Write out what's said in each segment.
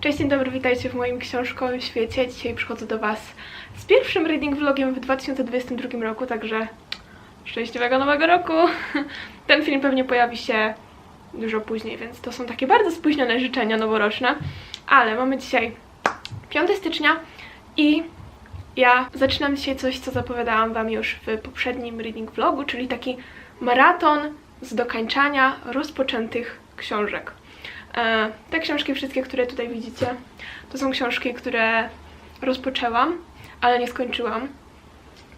Cześć, dzień dobry, witajcie w moim książkowym świecie. Dzisiaj przychodzę do Was z pierwszym reading vlogiem w 2022 roku, także szczęśliwego nowego roku! Ten film pewnie pojawi się dużo później, więc to są takie bardzo spóźnione życzenia noworoczne. Ale mamy dzisiaj 5 stycznia i ja zaczynam dzisiaj coś, co zapowiadałam Wam już w poprzednim reading vlogu, czyli taki maraton z dokańczania rozpoczętych książek. E, Te książki, wszystkie, które tutaj widzicie, to są książki, które rozpoczęłam, ale nie skończyłam.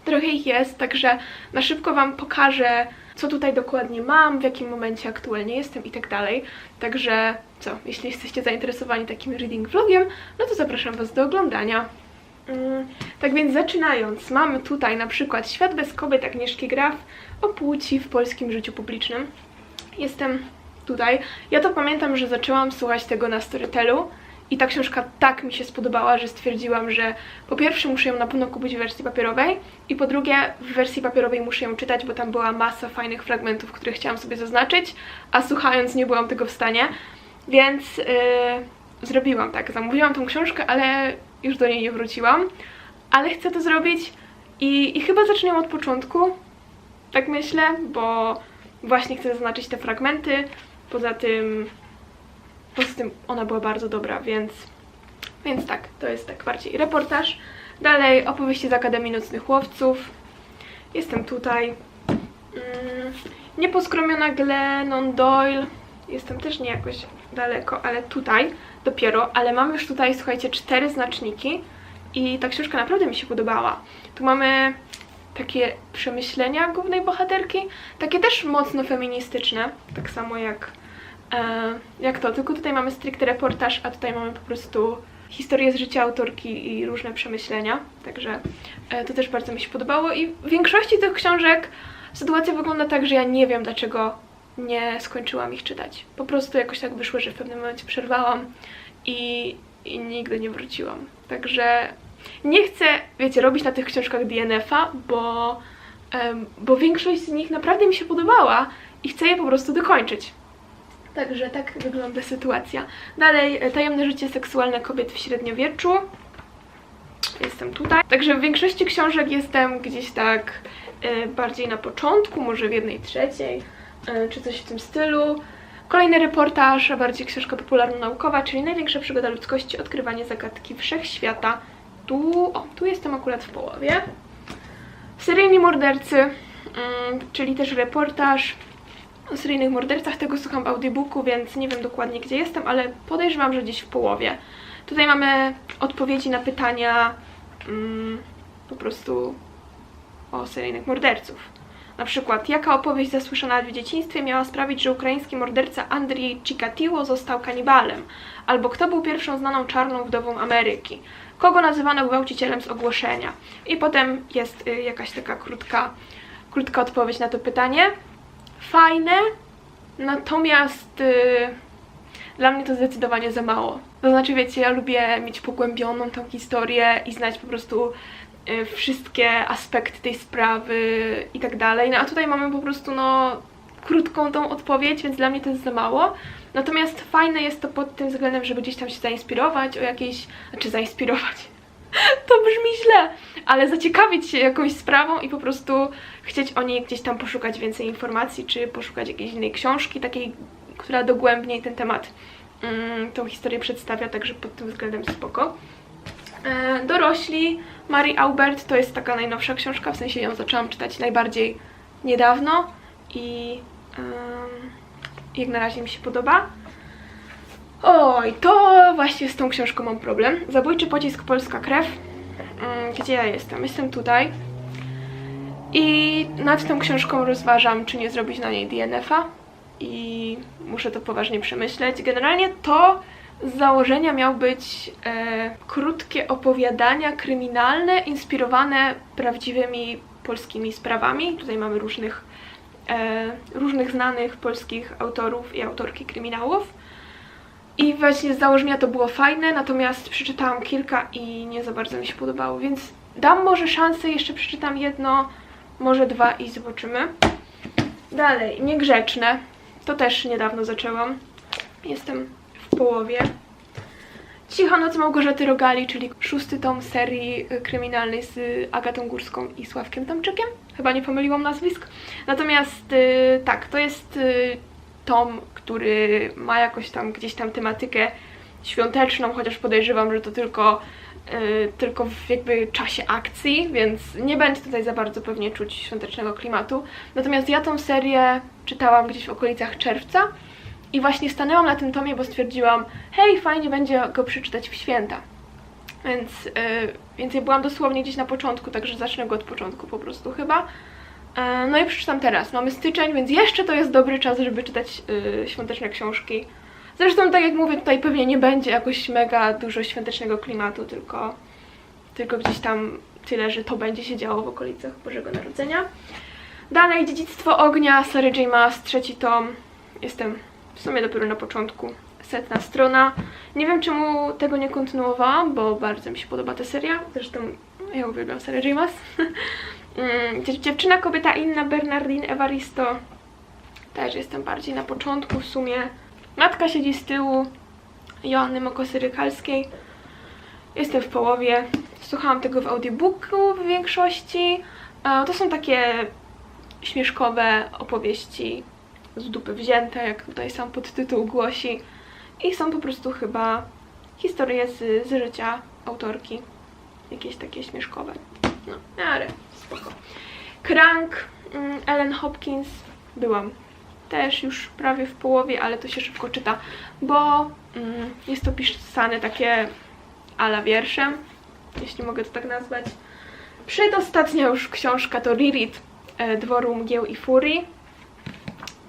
Trochę ich jest, także na szybko Wam pokażę, co tutaj dokładnie mam, w jakim momencie aktualnie jestem i tak dalej. Także co, jeśli jesteście zainteresowani takim reading vlogiem, no to zapraszam Was do oglądania. Mm, Tak więc zaczynając, mamy tutaj na przykład Świat bez kobiet Agnieszki Graf o płci w polskim życiu publicznym. Jestem tutaj. Ja to pamiętam, że zaczęłam słuchać tego na Storytelu i ta książka tak mi się spodobała, że stwierdziłam, że po pierwsze muszę ją na pewno kupić w wersji papierowej i po drugie w wersji papierowej muszę ją czytać, bo tam była masa fajnych fragmentów, które chciałam sobie zaznaczyć, a słuchając nie byłam tego w stanie, więc yy, zrobiłam tak. Zamówiłam tą książkę, ale już do niej nie wróciłam, ale chcę to zrobić i, i chyba zacznę ją od początku, tak myślę, bo właśnie chcę zaznaczyć te fragmenty. Poza tym, poza tym ona była bardzo dobra, więc, więc tak, to jest tak bardziej reportaż. Dalej opowieści z Akademii Nocnych Łowców. Jestem tutaj. Mm, nieposkromiona Glennon Doyle. Jestem też nie jakoś daleko, ale tutaj dopiero. Ale mam już tutaj, słuchajcie, cztery znaczniki i ta książka naprawdę mi się podobała. Tu mamy takie przemyślenia głównej bohaterki, takie też mocno feministyczne, tak samo jak, jak to, tylko tutaj mamy stricte reportaż, a tutaj mamy po prostu historię z życia autorki i różne przemyślenia, także e, to też bardzo mi się podobało i w większości tych książek sytuacja wygląda tak, że ja nie wiem dlaczego nie skończyłam ich czytać. Po prostu jakoś tak wyszło, że w pewnym momencie przerwałam i, i nigdy nie wróciłam. Także nie chcę, wiecie, robić na tych książkach DNF-a, bo, bo większość z nich naprawdę mi się podobała i chcę je po prostu dokończyć. Także tak wygląda sytuacja. Dalej, e, tajemne życie seksualne kobiet w średniowieczu. Jestem tutaj. Także w większości książek jestem gdzieś tak e, bardziej na początku, może w jednej trzeciej, e, czy coś w tym stylu. Kolejny reportaż, a bardziej książka popularno-naukowa, czyli największa przygoda ludzkości, odkrywanie zagadki wszechświata. Tu, o, tu jestem akurat w połowie. Seryjni mordercy, mm, czyli też reportaż o seryjnych mordercach. Tego słucham w audiobooku, więc nie wiem dokładnie gdzie jestem, ale podejrzewam, że gdzieś w połowie. Tutaj mamy odpowiedzi na pytania mm, po prostu o seryjnych morderców. Na przykład, jaka opowieść zasłyszana w dzieciństwie miała sprawić, że ukraiński morderca Andrzej Chikatilo został kanibalem? Albo kto był pierwszą znaną czarną wdową Ameryki? Kogo nazywano gwałcicielem z ogłoszenia? I potem jest y, jakaś taka krótka, krótka odpowiedź na to pytanie. Fajne, natomiast y, dla mnie to zdecydowanie za mało. To znaczy, wiecie, ja lubię mieć pogłębioną tą historię i znać po prostu y, wszystkie aspekty tej sprawy i tak dalej. No a tutaj mamy po prostu, no, krótką tą odpowiedź, więc dla mnie to jest za mało. Natomiast fajne jest to pod tym względem, żeby gdzieś tam się zainspirować o jakiejś, znaczy zainspirować. To brzmi źle, ale zaciekawić się jakąś sprawą i po prostu chcieć o niej gdzieś tam poszukać więcej informacji, czy poszukać jakiejś innej książki, takiej, która dogłębniej ten temat, mm, tą historię przedstawia, także pod tym względem spoko. E, Dorośli Marii Aubert to jest taka najnowsza książka, w sensie ją zaczęłam czytać najbardziej niedawno i em, jak na razie mi się podoba. Oj, to właśnie z tą książką mam problem. Zabójczy pocisk Polska krew. Mm, Gdzie ja jestem? Jestem tutaj. I nad tą książką rozważam, czy nie zrobić na niej DNF-a. I muszę to poważnie przemyśleć. Generalnie to z założenia miał być e, krótkie opowiadania kryminalne, inspirowane prawdziwymi polskimi sprawami. Tutaj mamy różnych, e, różnych znanych polskich autorów i autorki kryminałów. I właśnie z założenia to było fajne, natomiast przeczytałam kilka i nie za bardzo mi się podobało, więc dam może szansę, jeszcze przeczytam jedno, może dwa i zobaczymy. Dalej, niegrzeczne. To też niedawno zaczęłam. Jestem w połowie. Cicha noc Małgorzaty Rogali, czyli szósty tom serii kryminalnej z Agatą Górską i Sławkiem Tomczykiem. Chyba nie pomyliłam nazwisk. Natomiast y, tak, to jest y, tom, który ma jakoś tam gdzieś tam tematykę świąteczną, chociaż podejrzewam, że to tylko, y, tylko w jakby czasie akcji, więc nie będzie tutaj za bardzo pewnie czuć świątecznego klimatu. Natomiast ja tą serię czytałam gdzieś w okolicach czerwca i właśnie stanęłam na tym tomie, bo stwierdziłam, hej, fajnie będzie go przeczytać w święta. Więc, yy, więc ja byłam dosłownie gdzieś na początku, także zacznę go od początku po prostu chyba. Yy, no i przeczytam teraz. Mamy styczeń, więc jeszcze to jest dobry czas, żeby czytać yy, świąteczne książki. Zresztą, tak jak mówię, tutaj pewnie nie będzie jakoś mega dużo świątecznego klimatu, tylko, tylko gdzieś tam tyle, że to będzie się działo w okolicach Bożego Narodzenia. Dalej, Dziedzictwo Ognia, Sary J. Maas, trzeci tom. Jestem w sumie dopiero na początku. Setna strona. Nie wiem czemu tego nie kontynuowałam, bo bardzo mi się podoba ta seria. Zresztą ja uwielbiam serię J. Maas. Mm, dziew- Dziewczyna, kobieta inna, Bernardine Evaristo. Też jestem bardziej na początku w sumie. Matka siedzi z tyłu. Joanny Mokosy Rykalskiej. Jestem w połowie. Słuchałam tego w audiobooku w większości. E, To są takie śmieszkowe opowieści z dupy wzięte, jak tutaj sam podtytuł głosi. I są po prostu chyba historie z, z życia autorki. Jakieś takie śmieszkowe. No, ale spoko. Crank, mm, Ellen Hopkins. Byłam też już prawie w połowie, ale to się szybko czyta, bo mm, jest to pisane takie ala wierszem, jeśli mogę to tak nazwać. Przedostatnia już książka to Lirit e, Dworu Mgieł i Furii.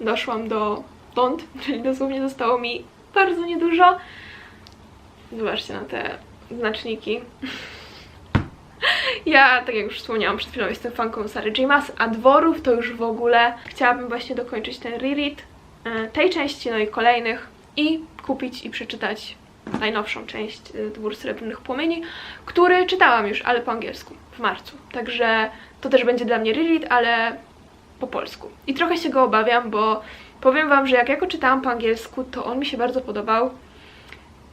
Doszłam do dąd, czyli dosłownie zostało mi bardzo niedużo. Zobaczcie na te znaczniki. Ja, tak jak już wspomniałam przed chwilą, jestem fanką Sary J. A dworów to już w ogóle chciałabym właśnie dokończyć ten reread e, tej części, no i kolejnych i kupić i przeczytać najnowszą część e, Dwór Srebrnych Płomieni, który czytałam już, ale po angielsku w marcu. Także to też będzie dla mnie reread, ale po polsku. I trochę się go obawiam, bo powiem wam, że jak ja go czytałam po angielsku, to on mi się bardzo podobał.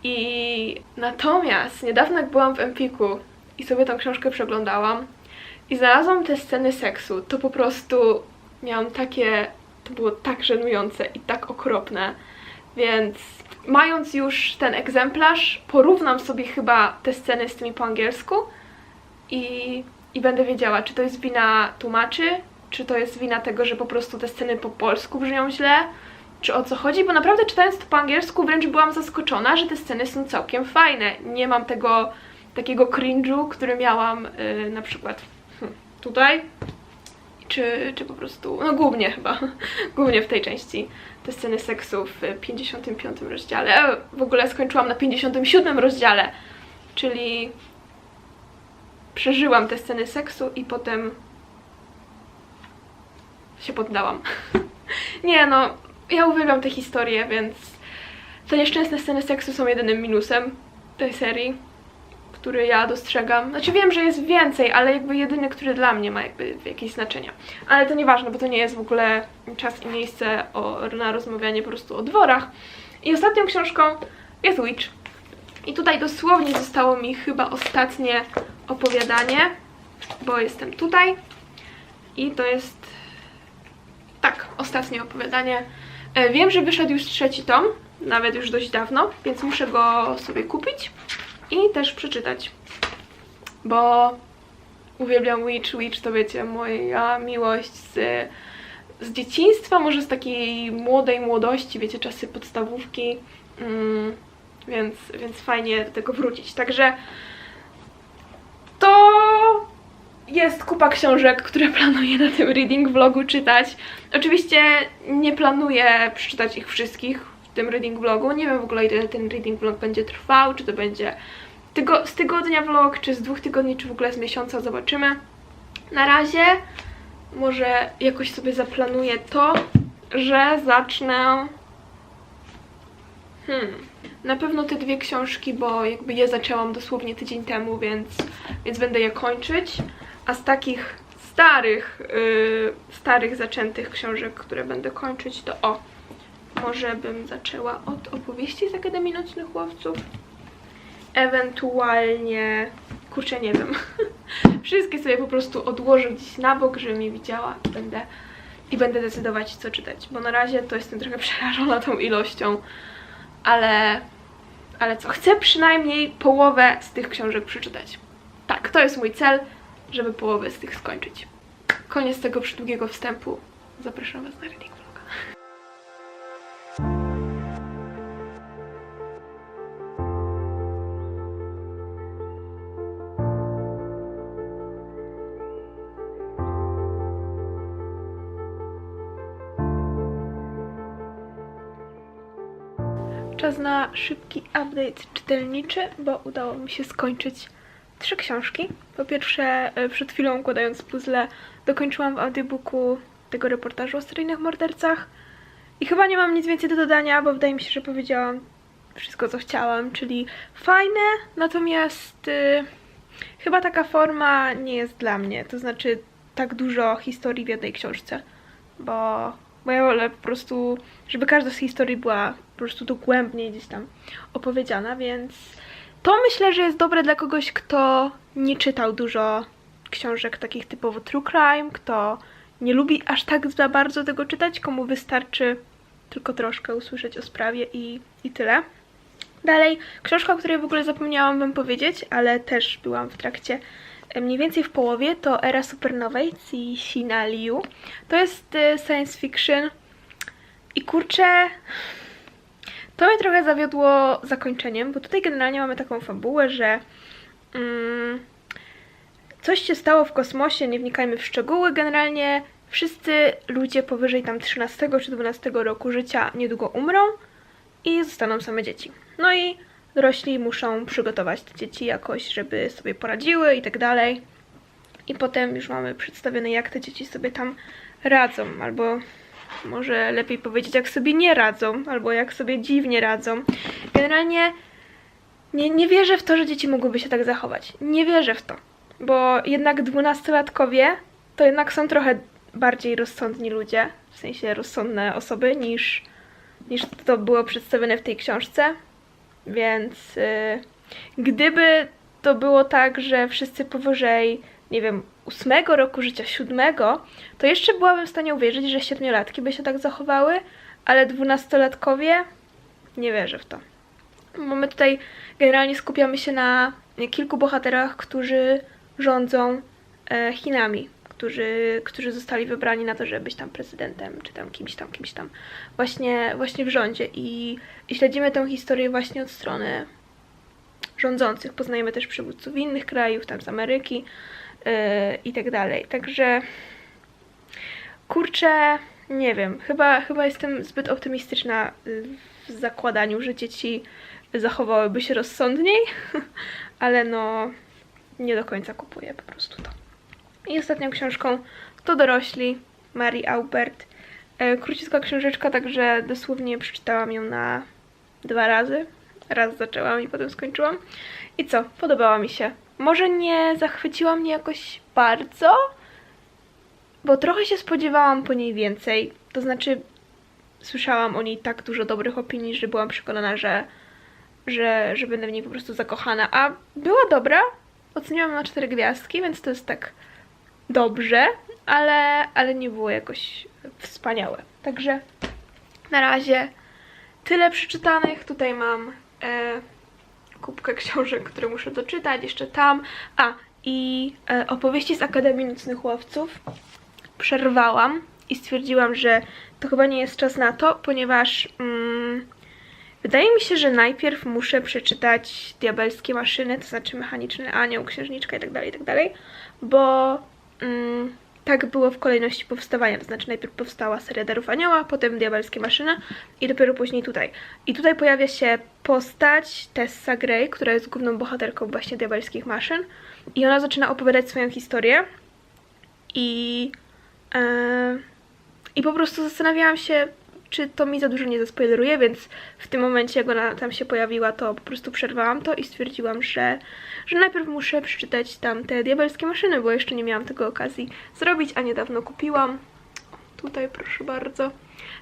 I natomiast niedawno jak byłam w Empiku i sobie tą książkę przeglądałam. I znalazłam te sceny seksu, to po prostu miałam takie, to było tak żenujące i tak okropne, więc mając już ten egzemplarz, porównam sobie chyba te sceny z tymi po angielsku i, i będę wiedziała, czy to jest wina tłumaczy, czy to jest wina tego, że po prostu te sceny po polsku brzmią źle, czy o co chodzi, bo naprawdę czytając to po angielsku wręcz byłam zaskoczona, że te sceny są całkiem fajne. Nie mam tego takiego cringe'u, który miałam y, na przykład hmm, tutaj, czy, czy po prostu, no głównie chyba, głównie w tej części te sceny seksu w 55 rozdziale. Ja W ogóle skończyłam na 57 rozdziale, czyli przeżyłam te sceny seksu i potem się poddałam. Nie no, ja uwielbiam te historie, więc te nieszczęsne sceny seksu są jedynym minusem tej serii, który ja dostrzegam. Znaczy wiem, że jest więcej, ale jakby jedyny, który dla mnie ma jakby jakieś znaczenie. Ale to nieważne, bo to nie jest w ogóle czas i miejsce o, na rozmawianie po prostu o dworach. I ostatnią książką jest Witch. I tutaj dosłownie zostało mi chyba ostatnie opowiadanie, bo jestem tutaj. I to jest tak, ostatnie opowiadanie. E, Wiem, że wyszedł już trzeci tom, nawet już dość dawno, więc muszę go sobie kupić i też przeczytać. Bo uwielbiam Witch. Witch to wiecie, moja miłość z, z dzieciństwa, może z takiej młodej młodości, wiecie, czasy podstawówki. Mm, więc, więc fajnie do tego wrócić. Także to jest kupa książek, które planuję na tym reading vlogu czytać. Oczywiście nie planuję przeczytać ich wszystkich tym reading vlogu. Nie wiem w ogóle ile ten reading vlog będzie trwał, czy to będzie tygo z tygodnia vlog, czy z dwóch tygodni, czy w ogóle z miesiąca, zobaczymy. Na razie może jakoś sobie zaplanuję to, że zacznę... Hmm. Na pewno te dwie książki, bo jakby je zaczęłam dosłownie tydzień temu, więc, więc będę je kończyć. A z takich starych, yy, starych zaczętych książek, które będę kończyć, to o, może bym zaczęła od opowieści z Akademii Nocnych Łowców. ewentualnie, kurczę, nie wiem, wszystkie sobie po prostu odłożę gdzieś na bok, żebym je widziała i będę, i będę decydować, co czytać, bo na razie to jestem trochę przerażona tą ilością, ale, ale co, chcę przynajmniej połowę z tych książek przeczytać. Tak, to jest mój cel, żeby połowę z tych skończyć. Koniec tego przydługiego wstępu. Zapraszam Was na reading Czas na szybki update czytelniczy, bo udało mi się skończyć trzy książki. Po pierwsze, e, przed chwilą układając puzzle, dokończyłam w audiobooku tego reportażu o seryjnych mordercach. I chyba nie mam nic więcej do dodania, bo wydaje mi się, że powiedziałam wszystko, co chciałam, czyli fajne, natomiast y, chyba taka forma nie jest dla mnie. To znaczy, tak dużo historii w jednej książce, bo, bo ja wolę po prostu, żeby każda z historii była po prostu dogłębnie gdzieś tam opowiedziana, więc to myślę, że jest dobre dla kogoś, kto nie czytał dużo książek takich typowo true crime, kto nie lubi aż tak za bardzo tego czytać, komu wystarczy tylko troszkę usłyszeć o sprawie i, i tyle. Dalej, książka, o której w ogóle zapomniałam Wam powiedzieć, ale też byłam w trakcie mniej więcej w połowie, to Era Supernowej Cixina Liu. To jest e, science fiction i kurczę, to mnie trochę zawiodło zakończeniem, bo tutaj generalnie mamy taką fabułę, że mm, coś się stało w kosmosie, nie wnikajmy w szczegóły. Generalnie wszyscy ludzie powyżej tam 13 czy 12 roku życia niedługo umrą i zostaną same dzieci. No i dorośli muszą przygotować te dzieci jakoś, żeby sobie poradziły i tak dalej. I potem już mamy przedstawione, jak te dzieci sobie tam radzą, albo może lepiej powiedzieć, jak sobie nie radzą, albo jak sobie dziwnie radzą. Generalnie nie, nie wierzę w to, że dzieci mogłyby się tak zachować. Nie wierzę w to, bo jednak dwunastolatkowie to jednak są trochę bardziej rozsądni ludzie, w sensie rozsądne osoby, niż, niż to było przedstawione w tej książce. Więc y, gdyby to było tak, że wszyscy powyżej, nie wiem, ósmego roku życia, siódmego, to jeszcze byłabym w stanie uwierzyć, że siedmiolatki by się tak zachowały, ale dwunastolatkowie nie wierzę w to. Bo my tutaj generalnie skupiamy się na kilku bohaterach, którzy rządzą e, Chinami, którzy, którzy zostali wybrani na to, żeby być tam prezydentem, czy tam kimś tam, kimś tam, właśnie, właśnie w rządzie. I, I śledzimy tę historię właśnie od strony rządzących. Poznajemy też przywódców innych krajów, tam z Ameryki yy, i tak dalej. Także kurczę, nie wiem, chyba, chyba jestem zbyt optymistyczna w zakładaniu, że dzieci zachowałyby się rozsądniej, ale no nie do końca kupuję po prostu to. I ostatnią książką to dorośli Marii Aubert. E, Króciutka książeczka, także dosłownie przeczytałam ją na dwa razy. Raz zaczęłam i potem skończyłam. I co? Podobała mi się. Może nie zachwyciła mnie jakoś bardzo, bo trochę się spodziewałam po niej więcej. To znaczy, słyszałam o niej tak dużo dobrych opinii, że byłam przekonana, że, że, że będę w niej po prostu zakochana. A była dobra. Oceniłam na cztery gwiazdki, więc to jest tak dobrze, ale, ale nie było jakoś wspaniałe. Także na razie tyle przeczytanych. Tutaj mam e, kubkę książek, które muszę doczytać, jeszcze tam. A, i e, opowieści z Akademii Nocnych Łowców przerwałam i stwierdziłam, że to chyba nie jest czas na to, ponieważ mm, wydaje mi się, że najpierw muszę przeczytać Diabelskie Maszyny, to znaczy Mechaniczny Anioł, Księżniczka itd., itd., bo mm, tak było w kolejności powstawania, to znaczy najpierw powstała seria Darów Anioła, potem Diabelskie Maszyny i dopiero później tutaj. I tutaj pojawia się postać Tessa Gray, która jest główną bohaterką właśnie Diabelskich Maszyn. I ona zaczyna opowiadać swoją historię. I e, i po prostu zastanawiałam się, czy to mi za dużo nie zaspoileruje, więc w tym momencie, jak ona tam się pojawiła, to po prostu przerwałam to i stwierdziłam, że, że najpierw muszę przeczytać tam te diabelskie maszyny, bo jeszcze nie miałam tego okazji zrobić, a niedawno kupiłam. Tutaj proszę bardzo.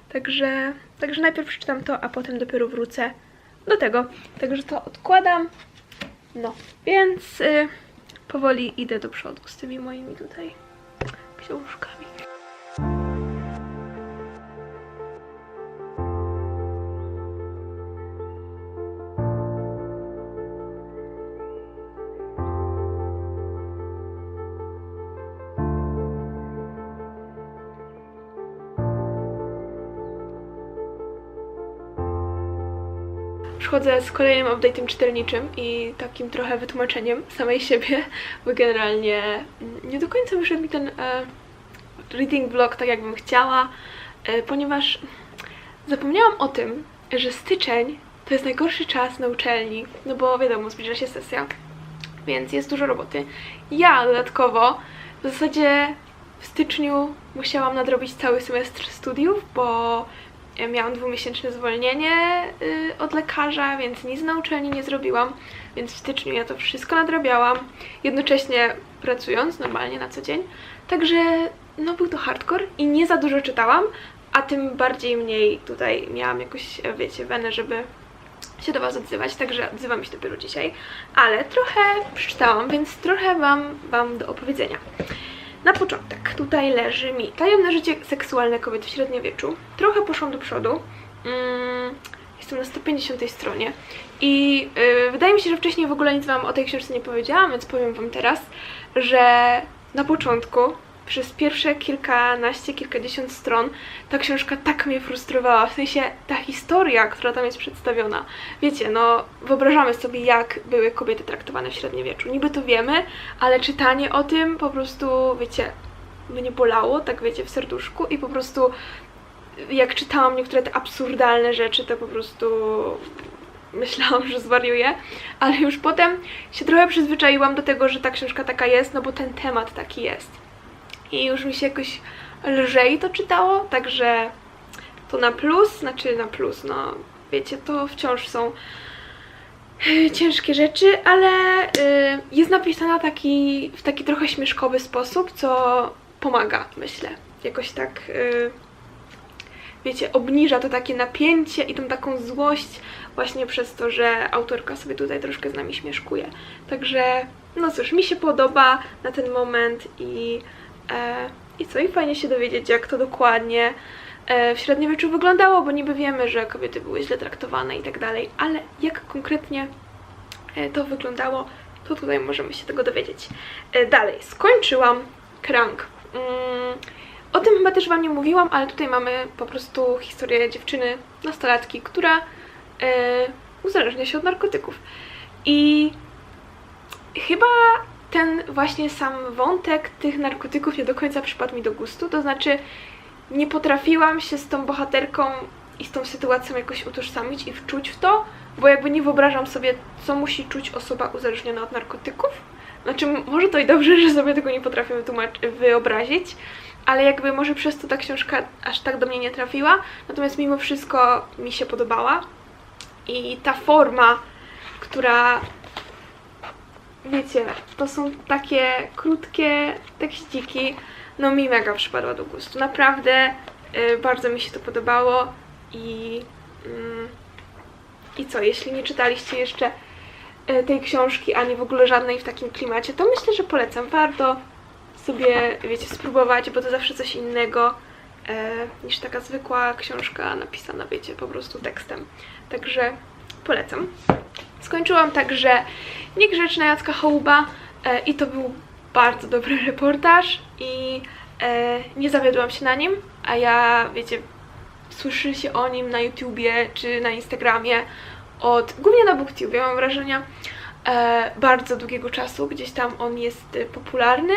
Także, także najpierw przeczytam to, a potem dopiero wrócę do tego. Także to odkładam No, więc y, powoli idę do przodu z tymi moimi tutaj książkami. Przychodzę z kolejnym update'em czytelniczym i takim trochę wytłumaczeniem samej siebie, bo generalnie nie do końca wyszedł mi ten e, reading vlog tak jakbym chciała, e, ponieważ zapomniałam o tym, że styczeń to jest najgorszy czas na uczelni, no bo wiadomo, zbliża się sesja, więc jest dużo roboty. Ja dodatkowo w zasadzie w styczniu musiałam nadrobić cały semestr studiów, bo miałam dwumiesięczne zwolnienie y, od lekarza, więc nic na uczelni nie zrobiłam, więc w styczniu ja to wszystko nadrabiałam, jednocześnie pracując normalnie na co dzień. Także no był to hardcore i nie za dużo czytałam, a tym bardziej mniej tutaj miałam jakoś, wiecie, wenę, żeby się do Was odzywać, także odzywam się dopiero dzisiaj, ale trochę przeczytałam, więc trochę mam Wam do opowiedzenia. Na początek, tutaj leży mi Tajemne życie seksualne kobiet w średniowieczu. Trochę poszłam do przodu. Mm, jestem na 150 stronie. I yy, wydaje mi się, że wcześniej w ogóle nic Wam o tej książce nie powiedziałam, więc powiem Wam teraz, że na początku przez pierwsze kilkanaście, kilkadziesiąt stron ta książka tak mnie frustrowała, w sensie ta historia, która tam jest przedstawiona. Wiecie, no wyobrażamy sobie, jak były kobiety traktowane w średniowieczu. Niby to wiemy, ale czytanie o tym po prostu, wiecie, mnie bolało, tak wiecie, w serduszku i po prostu jak czytałam niektóre te absurdalne rzeczy, to po prostu myślałam, że zwariuję, ale już potem się trochę przyzwyczaiłam do tego, że ta książka taka jest, no bo ten temat taki jest i już mi się jakoś lżej to czytało, także to na plus, znaczy na plus, no wiecie, to wciąż są y, ciężkie rzeczy, ale y, jest napisana taki, w taki trochę śmieszkowy sposób, co pomaga, myślę. Jakoś tak, y, wiecie, obniża to takie napięcie i tą taką złość właśnie przez to, że autorka sobie tutaj troszkę z nami śmieszkuje. Także, no cóż, mi się podoba na ten moment i I co? I fajnie się dowiedzieć, jak to dokładnie e, w średniowieczu wyglądało, bo niby wiemy, że kobiety były źle traktowane i tak dalej, ale jak konkretnie e, to wyglądało, to tutaj możemy się tego dowiedzieć. Dalej, skończyłam Krank. Mm, o tym chyba też Wam nie mówiłam, ale tutaj mamy po prostu historię dziewczyny, nastolatki, która uzależnia się od narkotyków. I chyba ten właśnie sam wątek tych narkotyków nie do końca przypadł mi do gustu, to znaczy nie potrafiłam się z tą bohaterką i z tą sytuacją jakoś utożsamić i wczuć w to, bo jakby nie wyobrażam sobie, co musi czuć osoba uzależniona od narkotyków. Znaczy, może to i dobrze, że sobie tego nie potrafię wyobrazić, ale jakby może przez to ta książka aż tak do mnie nie trafiła, natomiast mimo wszystko mi się podobała i ta forma, która wiecie, to są takie krótkie tekściki, no mi mega przypadła do gustu. Naprawdę y, bardzo mi się to podobało i, y, i co, jeśli nie czytaliście jeszcze y, tej książki, ani w ogóle żadnej w takim klimacie, to myślę, że polecam. Warto sobie, wiecie, spróbować, bo to zawsze coś innego y, niż taka zwykła książka napisana, wiecie, po prostu tekstem. Także polecam. Skończyłam także Niegrzeczna Jacka Hołuba e, i to był bardzo dobry reportaż i e, nie zawiodłam się na nim, a ja, wiecie, słyszy się o nim na YouTubie czy na Instagramie od, głównie na BookTube, mam wrażenie, e, bardzo długiego czasu, gdzieś tam on jest popularny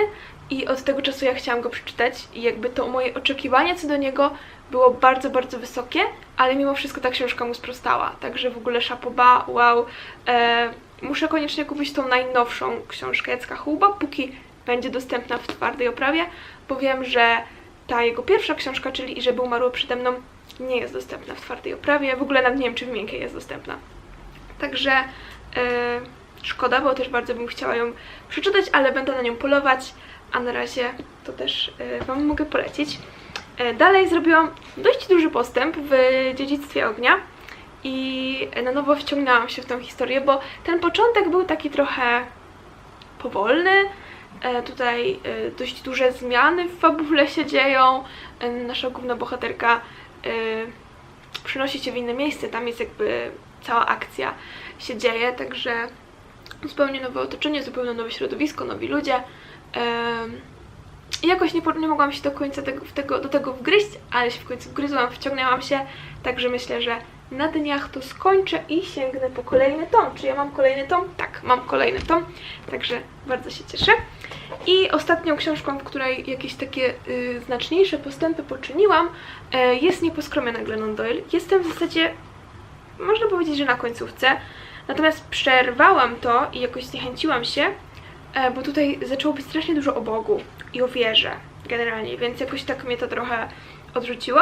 i od tego czasu ja chciałam go przeczytać i jakby to moje oczekiwanie co do niego było bardzo, bardzo wysokie, ale mimo wszystko ta książka mu sprostała, także w ogóle szapoba, wow, e, muszę koniecznie kupić tą najnowszą książkę Jacka Huba, póki będzie dostępna w twardej oprawie, bo wiem, że ta jego pierwsza książka, czyli I żeby umarło przede mną, nie jest dostępna w twardej oprawie, w ogóle nawet nie wiem, czy w miękkiej jest dostępna. Także yy, szkoda, bo też bardzo bym chciała ją przeczytać, ale będę na nią polować, a na razie to też yy, Wam mogę polecić. Yy, dalej zrobiłam dość duży postęp w Dziedzictwie Ognia i na nowo wciągnęłam się w tą historię, bo ten początek był taki trochę powolny. E, tutaj e, dość duże zmiany w fabule się dzieją. E, nasza główna bohaterka przenosi się w inne miejsce, tam jest jakby cała akcja się dzieje, także zupełnie nowe otoczenie, zupełnie nowe środowisko, nowi ludzie. I jakoś nie, nie mogłam się do końca tego, tego, do tego wgryźć, ale się w końcu wgryzłam, wciągnęłam się, także myślę, że na dniach to skończę i sięgnę po kolejny tom. Czy ja mam kolejny tom? Tak, mam kolejny tom, także bardzo się cieszę. I ostatnią książką, w której jakieś takie y, znaczniejsze postępy poczyniłam, y, jest Nieposkromiona Glennon Doyle. Jestem w zasadzie, można powiedzieć, że na końcówce, natomiast przerwałam to i jakoś zniechęciłam się, e, bo tutaj zaczęło być strasznie dużo o Bogu i o wierze generalnie, więc jakoś tak mnie to trochę odrzuciło.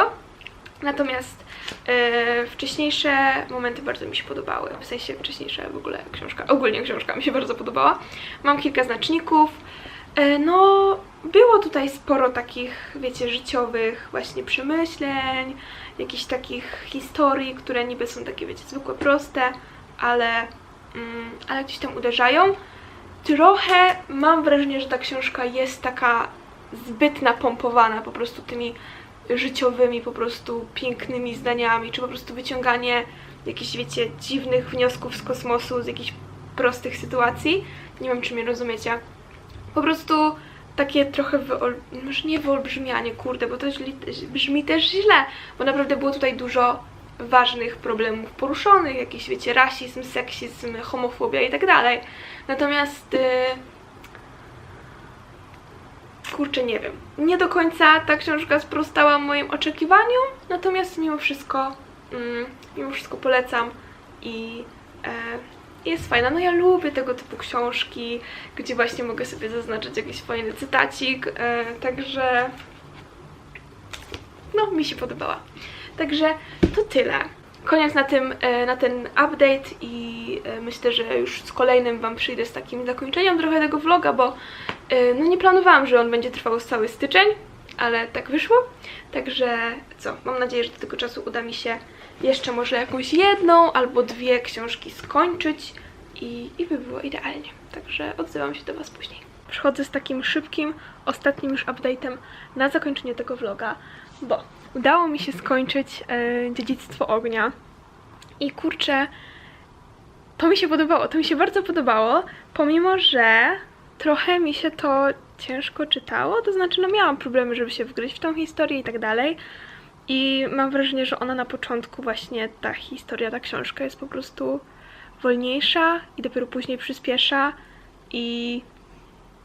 Natomiast e, wcześniejsze momenty bardzo mi się podobały, w sensie wcześniejsze w ogóle książka, ogólnie książka mi się bardzo podobała. Mam kilka znaczników. E, no, było tutaj sporo takich, wiecie, życiowych właśnie przemyśleń, jakichś takich historii, które niby są takie, wiecie, zwykłe, proste, ale, mm, ale gdzieś tam uderzają. Trochę mam wrażenie, że ta książka jest taka zbyt napompowana po prostu tymi życiowymi, po prostu pięknymi zdaniami, czy po prostu wyciąganie jakichś, wiecie, dziwnych wniosków z kosmosu, z jakichś prostych sytuacji. Nie wiem, czy mnie rozumiecie. Po prostu takie trochę wyol... może nie wyolbrzymianie, kurde, bo to brzmi też źle, bo naprawdę było tutaj dużo ważnych problemów poruszonych, jakiś, wiecie, rasizm, seksizm, homofobia i tak dalej. Natomiast... y, kurczę, nie wiem. Nie do końca ta książka sprostała moim oczekiwaniom, natomiast mimo wszystko, mm, mimo wszystko polecam i e, jest fajna. No ja lubię tego typu książki, gdzie właśnie mogę sobie zaznaczyć jakiś fajny cytacik, e, także no, mi się podobała. Także to tyle. Koniec na, tym, e, na ten update i e, myślę, że już z kolejnym Wam przyjdę z takim zakończeniem trochę tego vloga, bo e, no nie planowałam, że on będzie trwał cały styczeń, ale tak wyszło. Także co, mam nadzieję, że do tego czasu uda mi się jeszcze może jakąś jedną albo dwie książki skończyć i, i by było idealnie. Także odzywam się do Was później. Przychodzę z takim szybkim, ostatnim już update'em na zakończenie tego vloga, bo udało mi się skończyć e, Dziedzictwo Ognia i kurczę, to mi się podobało, to mi się bardzo podobało, pomimo że trochę mi się to ciężko czytało, to znaczy no miałam problemy, żeby się wgryźć w tą historię i tak dalej. I mam wrażenie, że ona na początku właśnie ta historia, ta książka jest po prostu wolniejsza i dopiero później przyspiesza i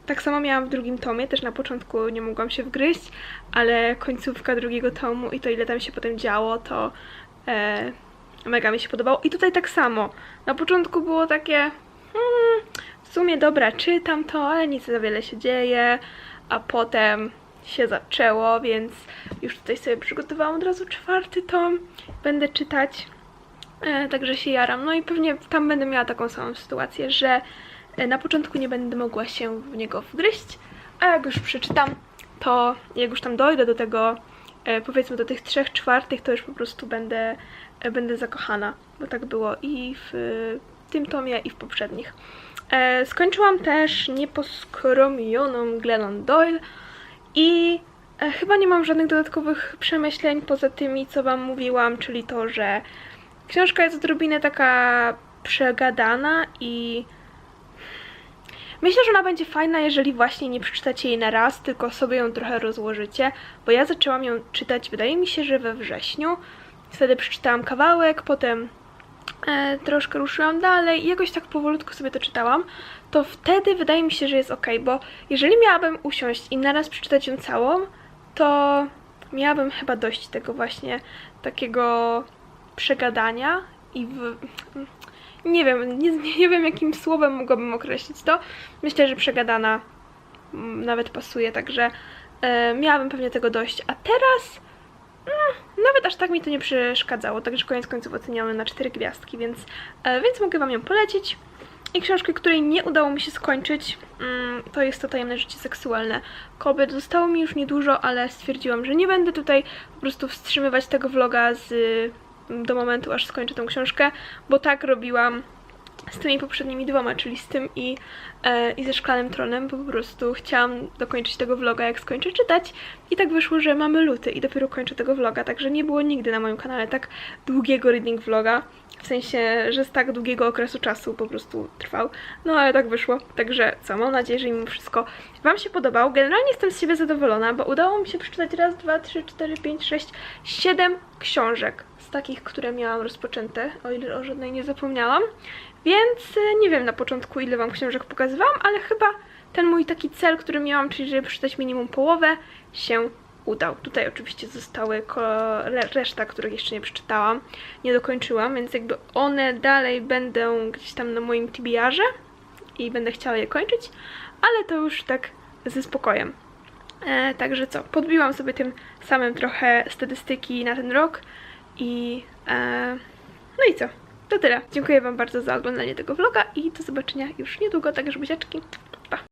tak samo miałam w drugim tomie, też na początku nie mogłam się wgryźć, ale końcówka drugiego tomu i to ile tam się potem działo, to e, mega mi się podobało. I tutaj tak samo. Na początku było takie hmm, w sumie dobra, czytam to, ale nic za wiele się dzieje, a potem się zaczęło, więc już tutaj sobie przygotowałam od razu czwarty tom. Będę czytać, e, także się jaram. No i pewnie tam będę miała taką samą sytuację, że na początku nie będę mogła się w niego wgryźć, a jak już przeczytam, to jak już tam dojdę do tego, e, powiedzmy do tych trzech czwartych, to już po prostu będę, e, będę zakochana, bo tak było i w e, tym tomie, i w poprzednich. E, skończyłam też nieposkromioną Glennon Doyle i e, chyba nie mam żadnych dodatkowych przemyśleń poza tymi, co Wam mówiłam, czyli to, że książka jest odrobinę taka przegadana i myślę, że ona będzie fajna, jeżeli właśnie nie przeczytacie jej na raz, tylko sobie ją trochę rozłożycie, bo ja zaczęłam ją czytać, wydaje mi się, że we wrześniu. Wtedy przeczytałam kawałek, potem e, troszkę ruszyłam dalej i jakoś tak powolutku sobie to czytałam, to wtedy wydaje mi się, że jest ok, bo jeżeli miałabym usiąść i naraz przeczytać ją całą, to miałabym chyba dość tego właśnie takiego przegadania i w... nie wiem, nie, nie wiem jakim słowem mogłabym określić to. Myślę, że przegadana mm, nawet pasuje, także e, miałabym pewnie tego dość. A teraz mm, nawet aż tak mi to nie przeszkadzało, także koniec końców oceniamy na 4 gwiazdki, więc, e, więc mogę Wam ją polecić. I książkę, której nie udało mi się skończyć, mm, to jest to tajemne życie seksualne kobiet. Zostało mi już niedużo, ale stwierdziłam, że nie będę tutaj po prostu wstrzymywać tego vloga z do momentu, aż skończę tą książkę, bo tak robiłam z tymi poprzednimi dwoma, czyli z tym i, e, i ze Szklanym Tronem, bo po prostu chciałam dokończyć tego vloga, jak skończę czytać. I tak wyszło, że mamy luty i dopiero kończę tego vloga, także nie było nigdy na moim kanale tak długiego reading vloga, w sensie, że z tak długiego okresu czasu po prostu trwał, no ale tak wyszło, także co, mam nadzieję, że mimo wszystko Wam się podobał, generalnie jestem z siebie zadowolona, bo udało mi się przeczytać raz, dwa, trzy, cztery, pięć, sześć, siedem książek takich, które miałam rozpoczęte, o ile o żadnej nie zapomniałam. Więc e, nie wiem na początku, ile Wam książek pokazywałam, ale chyba ten mój taki cel, który miałam, czyli żeby przeczytać minimum połowę, się udał. Tutaj oczywiście zostały reszta, których jeszcze nie przeczytałam, nie dokończyłam, więc jakby one dalej będą gdzieś tam na moim TBR-ze i będę chciała je kończyć, ale to już tak ze spokojem. E, także co, podbiłam sobie tym samym trochę statystyki na ten rok i e, no i co, to tyle. Dziękuję Wam bardzo za oglądanie tego vloga i do zobaczenia już niedługo, także buziaczki. Pa!